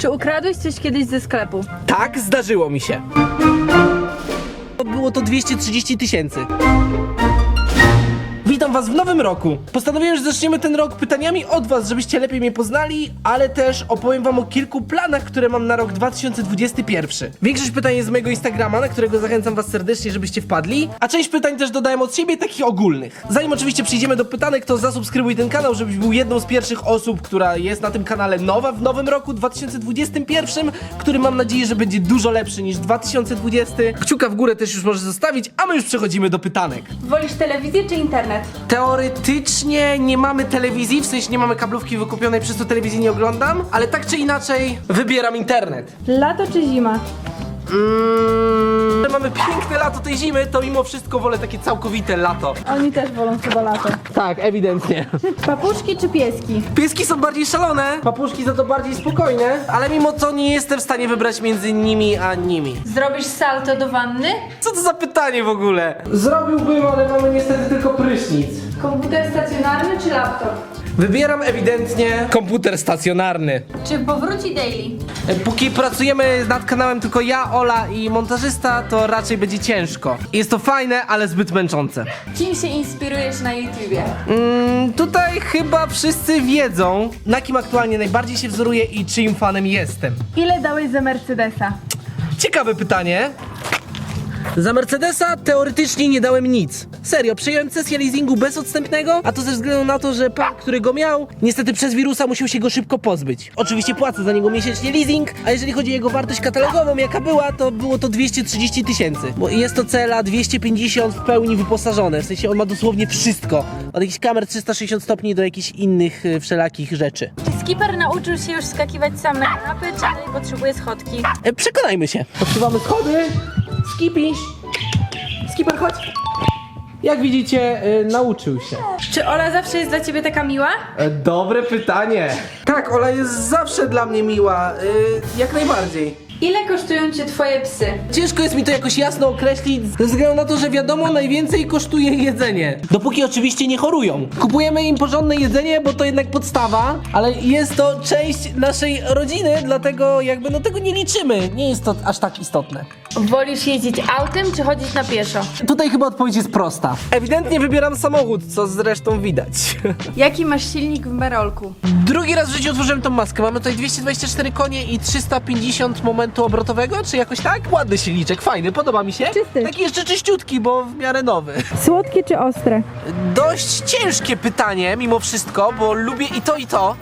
Czy ukradłeś coś kiedyś ze sklepu? Tak, zdarzyło mi się. Było to 230 tysięcy. Witam was w nowym roku. Postanowiłem, że zaczniemy ten rok pytaniami od was, żebyście lepiej mnie poznali, ale też opowiem wam o kilku planach, które mam na rok 2021. Większość pytań jest z mojego Instagrama, na którego zachęcam was serdecznie, żebyście wpadli, a część pytań też dodałem od siebie, takich ogólnych. Zanim oczywiście przejdziemy do pytanek, to zasubskrybuj ten kanał, żebyś był jedną z pierwszych osób, która jest na tym kanale nowa w nowym roku 2021, który mam nadzieję, że będzie dużo lepszy niż 2020. Kciuka w górę też już możesz zostawić, a my już przechodzimy do pytanek. Wolisz telewizję czy internet? Teoretycznie nie mamy telewizji, w sensie nie mamy kablówki wykupionej, przez to telewizji nie oglądam, ale tak czy inaczej wybieram internet. Lato czy zima? Mm, mamy piękne lato tej zimy, to mimo wszystko wolę takie całkowite lato. Oni też wolą chyba lato. Tak, ewidentnie. Papuszki czy pieski? Pieski są bardziej szalone, papuszki za to bardziej spokojne, ale mimo to nie jestem w stanie wybrać między nimi a nimi. Zrobisz salto do wanny? Co to za pytanie w ogóle? Zrobiłbym, ale mamy niestety tylko prysznic. Komputer stacjonarny czy laptop? Wybieram ewidentnie komputer stacjonarny. Czy powróci daily? E, Póki pracujemy nad kanałem tylko ja, Ola i montażysta, to raczej będzie ciężko. Jest to fajne, ale zbyt męczące. Czym się inspirujesz na YouTubie? Mm, tutaj chyba wszyscy wiedzą, na kim aktualnie najbardziej się wzoruję i czyim fanem jestem. Ile dałeś za Mercedesa? Ciekawe pytanie. Za Mercedesa teoretycznie nie dałem nic. Serio, przyjąłem sesję leasingu bezodstępnego, a to ze względu na to, że pan, który go miał, niestety przez wirusa musiał się go szybko pozbyć. Oczywiście płacę za niego miesięcznie leasing, a jeżeli chodzi o jego wartość katalogową, jaka była, to było to 230 tysięcy. Bo jest to cela 250 w pełni wyposażone, w sensie on ma dosłownie wszystko. Od jakichś kamer 360 stopni do jakichś innych y, wszelakich rzeczy. Czy skipper nauczył się już skakiwać sam na kanapy, czy dalej potrzebuje schodki? E, przekonajmy się. Odsuwamy schody. Skipi. Skipper, chodź. Jak widzicie, e, nauczył się. Czy Ola zawsze jest dla ciebie taka miła? E, dobre pytanie. Tak, Ola jest zawsze dla mnie miła. e, jak najbardziej. Ile kosztują cię twoje psy? Ciężko jest mi to jakoś jasno określić, ze względu na to, że wiadomo, najwięcej kosztuje jedzenie. Dopóki oczywiście nie chorują. Kupujemy im porządne jedzenie, bo to jednak podstawa, ale jest to część naszej rodziny, dlatego jakby no tego nie liczymy. Nie jest to aż tak istotne. Wolisz jeździć autem, czy chodzić na pieszo? Tutaj chyba odpowiedź jest prosta. Ewidentnie wybieram samochód, co zresztą widać. Jaki masz silnik w Merolku? Drugi raz w życiu otworzyłem tą maskę. Mamy tutaj 224 konie i 350 momentu obrotowego, czy jakoś tak? Ładny silniczek, fajny, podoba mi się. Czysty. Taki jeszcze czyściutki, bo w miarę nowy. Słodkie czy ostre? Dość ciężkie pytanie mimo wszystko, bo lubię i to i to,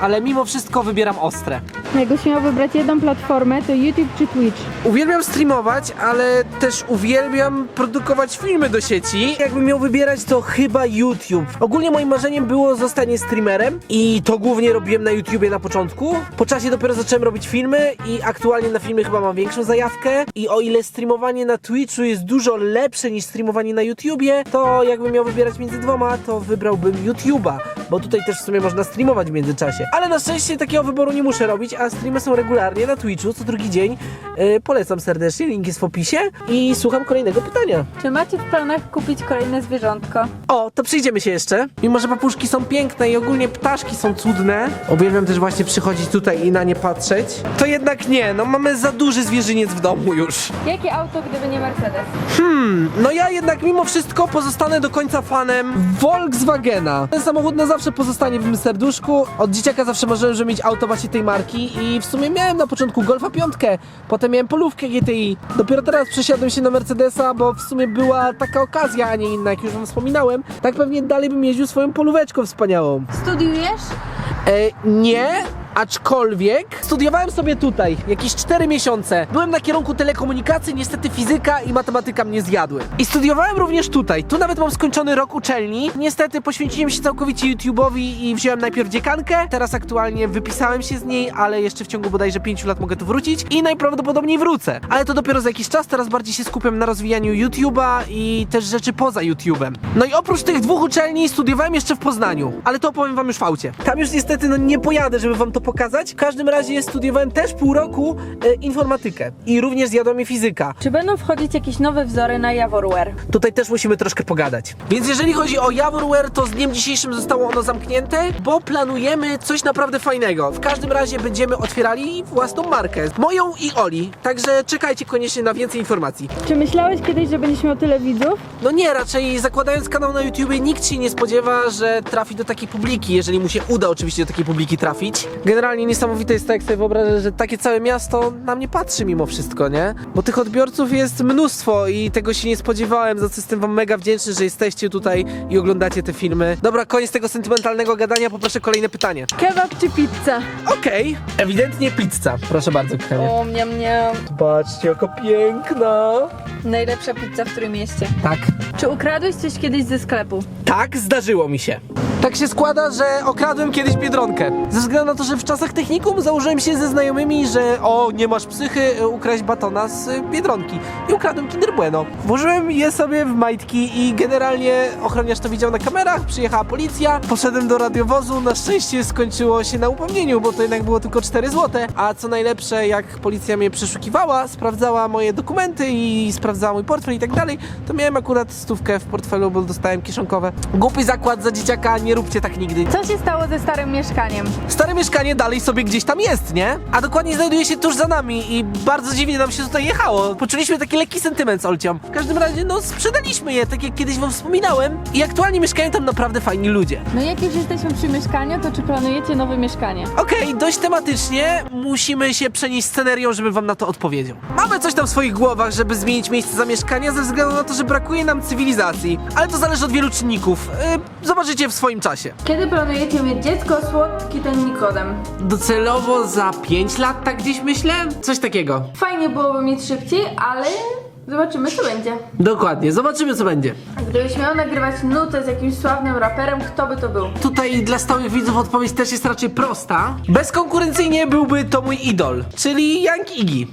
ale mimo wszystko wybieram ostre. Jakbyś miał wybrać jedną platformę, to YouTube czy Twitch? Uwielbiam streamować, ale też uwielbiam produkować filmy do sieci. Jakbym miał wybierać, to chyba YouTube. Ogólnie moim marzeniem było zostanie streamerem i to głównie robiłem na YouTubie na początku. Po czasie dopiero zacząłem robić filmy i aktualnie na filmy chyba mam większą zajawkę. I o ile streamowanie na Twitchu jest dużo lepsze niż streamowanie na YouTubie, to jakbym miał wybierać między dwoma, to wybrałbym YouTube'a, bo tutaj też w sumie można streamować w międzyczasie. Ale na szczęście takiego wyboru nie muszę robić, a streamy są regularnie na Twitchu co drugi dzień. Yy, polecam serdecznie, link jest w opisie i słucham kolejnego pytania. Czy macie w planach kupić kolejne zwierzątko? O, to przyjdziemy się jeszcze. Mimo, że papuszki są piękne i ogólnie ptaszki są cudne, uwielbiam też właśnie przychodzić tutaj i na nie patrzeć, to jednak nie, no mamy za duży zwierzyniec w domu już. Jakie auto, gdyby nie Mercedes? No ja jednak mimo wszystko pozostanę do końca fanem Volkswagena. Ten samochód na zawsze pozostanie w mym serduszku. Od dzieciaka zawsze marzyłem, żeby mieć auto właśnie tej marki i w sumie miałem na początku Golfa 5, potem miałem polówkę GTI. Dopiero teraz przesiadłem się na Mercedesa, bo w sumie była taka okazja, a nie inna, jak już wam wspominałem. Tak pewnie dalej bym jeździł swoją polóweczką wspaniałą. Studiujesz? E, nie, aczkolwiek studiowałem sobie tutaj jakieś 4 miesiące. Byłem na kierunku telekomunikacji, niestety fizyka i matematyka mnie zjadły. I studiowałem również tutaj. Tu nawet mam skończony rok uczelni. Niestety poświęciłem się całkowicie YouTube'owi i wziąłem najpierw dziekankę. Teraz aktualnie wypisałem się z niej, ale jeszcze w ciągu bodajże 5 lat mogę tu wrócić i najprawdopodobniej wrócę. Ale to dopiero za jakiś czas, teraz bardziej się skupiam na rozwijaniu YouTube'a i też rzeczy poza YouTube'em. No i oprócz tych dwóch uczelni studiowałem jeszcze w Poznaniu, ale to opowiem wam już w aucie. Tam już niestety no nie pojadę, żeby wam to to pokazać. W każdym razie studiowałem też pół roku e, informatykę i również zjadła mi fizyka. Czy będą wchodzić jakieś nowe wzory na Jaworware? Tutaj też musimy troszkę pogadać. Więc jeżeli chodzi o Jaworware, to z dniem dzisiejszym zostało ono zamknięte, bo planujemy coś naprawdę fajnego. W każdym razie będziemy otwierali własną markę. Moją i Oli. Także czekajcie koniecznie na więcej informacji. Czy myślałeś kiedyś, że będziesz miał tyle widzów? No nie, raczej zakładając kanał na YouTubie nikt się nie spodziewa, że trafi do takiej publiki, jeżeli mu się uda oczywiście do takiej publiki trafić. Generalnie niesamowite jest to, jak sobie wyobrażę, że takie całe miasto na mnie patrzy mimo wszystko, nie? Bo tych odbiorców jest mnóstwo i tego się nie spodziewałem, za co jestem wam mega wdzięczny, że jesteście tutaj i oglądacie te filmy. Dobra, koniec tego sentymentalnego gadania, poproszę kolejne pytanie. Kebab czy pizza? Okej, ewidentnie pizza. Proszę bardzo, Kania. O, mnie, mnie. Zobaczcie, jaka piękna. Najlepsza pizza w którym mieście. Tak. Czy ukradłeś coś kiedyś ze sklepu? Tak, zdarzyło mi się. Tak się składa, że okradłem kiedyś Biedronkę. Ze względu na to, że w czasach technikum założyłem się ze znajomymi, że o, nie masz psychy, ukraść batona z e, Biedronki. I ukradłem Kinder Bueno. Włożyłem je sobie w majtki i generalnie ochroniarz to widział na kamerach, przyjechała policja, poszedłem do radiowozu, na szczęście skończyło się na upomnieniu, bo to jednak było tylko 4 złote. A co najlepsze, jak policja mnie przeszukiwała, sprawdzała moje dokumenty i sprawdzała mój portfel i tak dalej, to miałem akurat stówkę w portfelu, bo dostałem kieszonkowe. Głupi zakład za dzieciaka, nie róbcie tak nigdy. Co się stało ze starym mieszkaniem? Stare mieszkanie dalej sobie gdzieś tam jest, nie? A dokładnie znajduje się tuż za nami i bardzo dziwnie nam się tutaj jechało. Poczuliśmy taki lekki sentyment z Olcią. W każdym razie, no, sprzedaliśmy je, tak jak kiedyś wam wspominałem i aktualnie mieszkają tam naprawdę fajni ludzie. No jak już jesteśmy przy mieszkaniu, to czy planujecie nowe mieszkanie? Okej, dość tematycznie, musimy się przenieść scenerią, żeby wam na to odpowiedział. Mamy coś tam w swoich głowach, żeby zmienić miejsce zamieszkania ze względu na to, że brakuje nam cywilizacji, ale to zależy od wielu czynników. Yy, zobaczycie w swoim czasie. Kiedy planujecie mieć dziecko, słodki ten Nikodem? Docelowo za 5 lat, tak gdzieś myślę? Coś takiego. Fajnie byłoby mieć szybciej, ale zobaczymy co będzie. Dokładnie, zobaczymy co będzie. Gdybyś miał nagrywać nutę z jakimś sławnym raperem, kto by to był? Tutaj dla stałych widzów odpowiedź też jest raczej prosta. Bezkonkurencyjnie byłby to mój idol, czyli Young Iggy.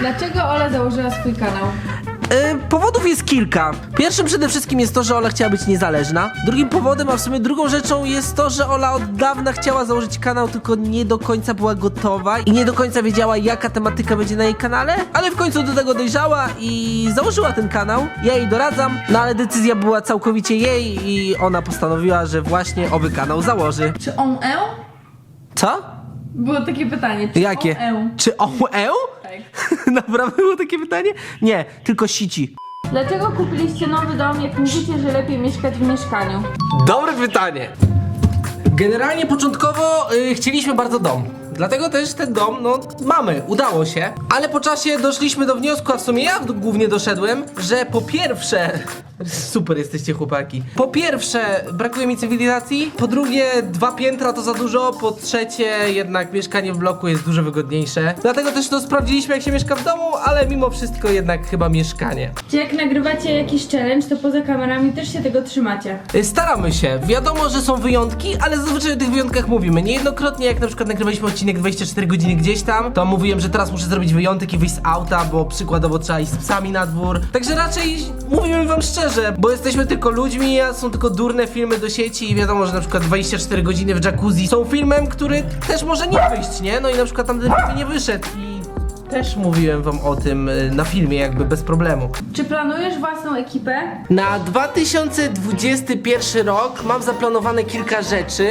Dlaczego Ola założyła swój kanał? Yy, powodów jest kilka. Pierwszym przede wszystkim jest to, że Ola chciała być niezależna. Drugim powodem, a w sumie drugą rzeczą jest to, że Ola od dawna chciała założyć kanał, tylko nie do końca była gotowa i nie do końca wiedziała, jaka tematyka będzie na jej kanale, ale w końcu do tego dojrzała i założyła ten kanał. Ja jej doradzam, no ale decyzja była całkowicie jej i ona postanowiła, że właśnie owy kanał założy. Czy on e? Co? Było takie pytanie. Czy Jakie? on e? Czy? Tak. Naprawdę było takie pytanie? Nie, tylko sici. Dlaczego kupiliście nowy dom, jak mówicie, że lepiej mieszkać w mieszkaniu? Dobre pytanie. Generalnie początkowo y, chcieliśmy bardzo dom. Dlatego też ten dom, no, mamy, udało się. Ale po czasie doszliśmy do wniosku, a w sumie ja głównie doszedłem, że po pierwsze. Super jesteście chłopaki. Po pierwsze, brakuje mi cywilizacji. Po drugie, dwa piętra to za dużo. Po trzecie, jednak mieszkanie w bloku jest dużo wygodniejsze. Dlatego też to sprawdziliśmy, jak się mieszka w domu, ale mimo wszystko jednak chyba mieszkanie. Czy jak nagrywacie jakiś challenge, to poza kamerami też się tego trzymacie? Y, Staramy się. Wiadomo, że są wyjątki, ale zazwyczaj o tych wyjątkach mówimy. Niejednokrotnie, jak na przykład nagrywaliśmy odcinek 24 godziny gdzieś tam, to mówiłem, że teraz muszę zrobić wyjątek i wyjść z auta, bo przykładowo trzeba iść z psami na dwór. Także raczej mówimy wam szczerze, bo jesteśmy tylko ludźmi, a są tylko durne filmy do sieci i wiadomo, że na przykład 24 godziny w jacuzzi są filmem, który też może nie wyjść, nie? No i na przykład tamten film nie wyszedł też mówiłem wam o tym y, na filmie jakby bez problemu. Czy planujesz własną ekipę? Na 2021 rok mam zaplanowane kilka rzeczy.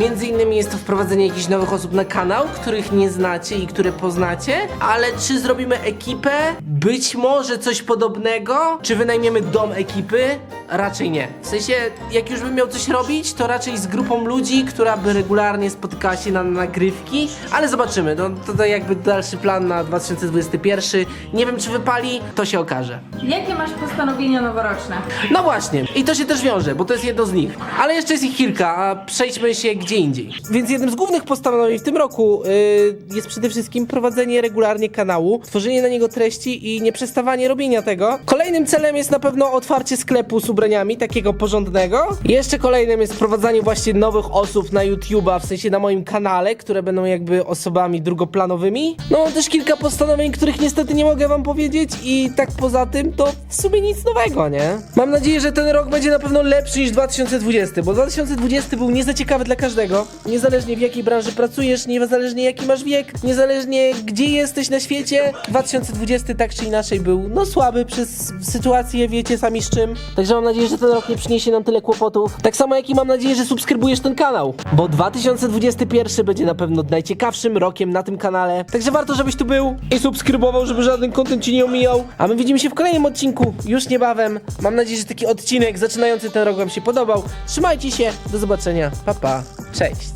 Między innymi jest to wprowadzenie jakichś nowych osób na kanał, których nie znacie i które poznacie. Ale czy zrobimy ekipę? Być może coś podobnego. Czy wynajmiemy dom ekipy? Raczej nie. W sensie, jak już bym miał coś robić, to raczej z grupą ludzi, która by regularnie spotykała się na nagrywki. Ale zobaczymy. No, to, to jakby dalszy plan na 2021. Nie wiem, czy wypali, to się okaże. Jakie masz postanowienia noworoczne? No właśnie, i to się też wiąże, bo to jest jedno z nich. Ale jeszcze jest ich kilka, a przejdźmy się gdzie indziej. Więc jednym z głównych postanowień w tym roku yy, jest przede wszystkim prowadzenie regularnie kanału, tworzenie na niego treści i nieprzestawanie robienia tego. Kolejnym celem jest na pewno otwarcie sklepu z ubraniami, takiego porządnego. Jeszcze kolejnym jest wprowadzanie właśnie nowych osób na YouTube'a, w sensie na moim kanale, które będą jakby osobami drugoplanowymi. No mam też kilka postanowień, których niestety nie mogę wam powiedzieć i tak poza tym to w sumie nic nowego, nie? Mam nadzieję, że ten rok będzie na pewno lepszy niż 2020, bo 2020 był niezaciekawy dla każdego, niezależnie w jakiej branży pracujesz, niezależnie jaki masz wiek, niezależnie gdzie jesteś na świecie, 2020 tak czy inaczej był no słaby przez sytuację, wiecie sami z czym. Także mam nadzieję, że ten rok nie przyniesie nam tyle kłopotów. Tak samo jak i mam nadzieję, że subskrybujesz ten kanał, bo 2021 będzie na pewno najciekawszym rokiem na tym kanale. Także warto, żebyś tu był i subskrybował, żeby żaden content ci nie omijał. A my widzimy się w kolejnym odcinku już niebawem. Mam nadzieję, że taki odcinek zaczynający ten rok wam się podobał. Trzymajcie się, do zobaczenia. Pa pa. Cześć.